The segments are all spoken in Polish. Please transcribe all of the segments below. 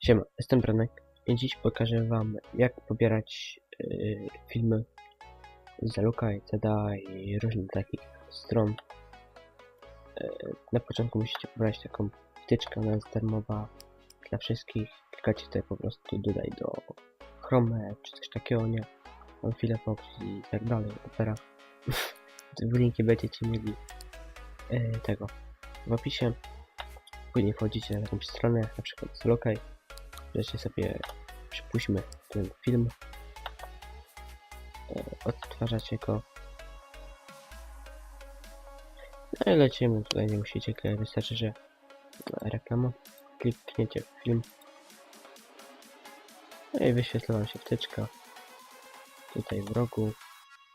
Siema, jestem Branek i dziś pokażę wam jak pobierać yy, filmy z Zaluka i TEDa i różnych takich stron. Yy, na początku musicie pobrać taką wtyczkę, ona jest darmowa dla wszystkich. Klikacie tutaj po prostu dodaj do Chrome czy coś takiego, nie? Mam Firefox i tak dalej, Opera. w linki będziecie mieli yy, tego w opisie. Później wchodzicie na jakąś stronę, na przykład z Wreszcie sobie przypuśćmy ten film. E, Odtwarzacie go. No i lecimy, tutaj nie musicie klikać, wystarczy, że reklama. Klikniecie w film. No i wyświetla wam się wtyczka. Tutaj w rogu.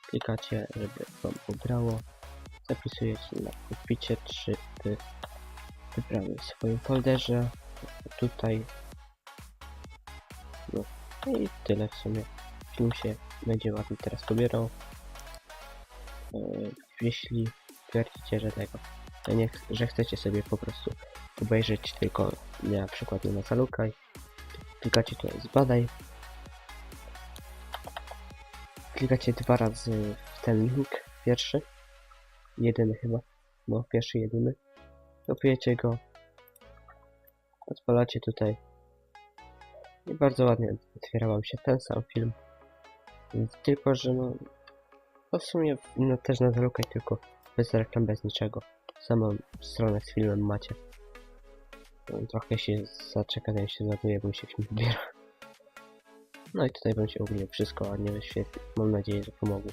Klikacie, żeby wam pobrało. Zapisujecie na podpicie, czy wy wybrali w swoim folderze. Tutaj i tyle w sumie. Film się będzie ładnie teraz pobierał. Yy, jeśli twierdzicie, że tego, nie, że chcecie sobie po prostu obejrzeć tylko na przykład na Zalukaj, klikacie tutaj zbadaj. Klikacie dwa razy w ten link, pierwszy, jedyny chyba, no pierwszy jedyny. Kopiujecie go, odpalacie tutaj i bardzo ładnie otwiera wam się ten sam film. Tylko, że no, no w sumie no, też na zalukaj, tylko bez reklam, bez niczego. Samą stronę z filmem macie. No, trochę się zaczeka, zanim się ładuje, bo mi się film wybiera. No i tutaj się ogólnie wszystko ładnie wyświetli. Mam nadzieję, że pomogło.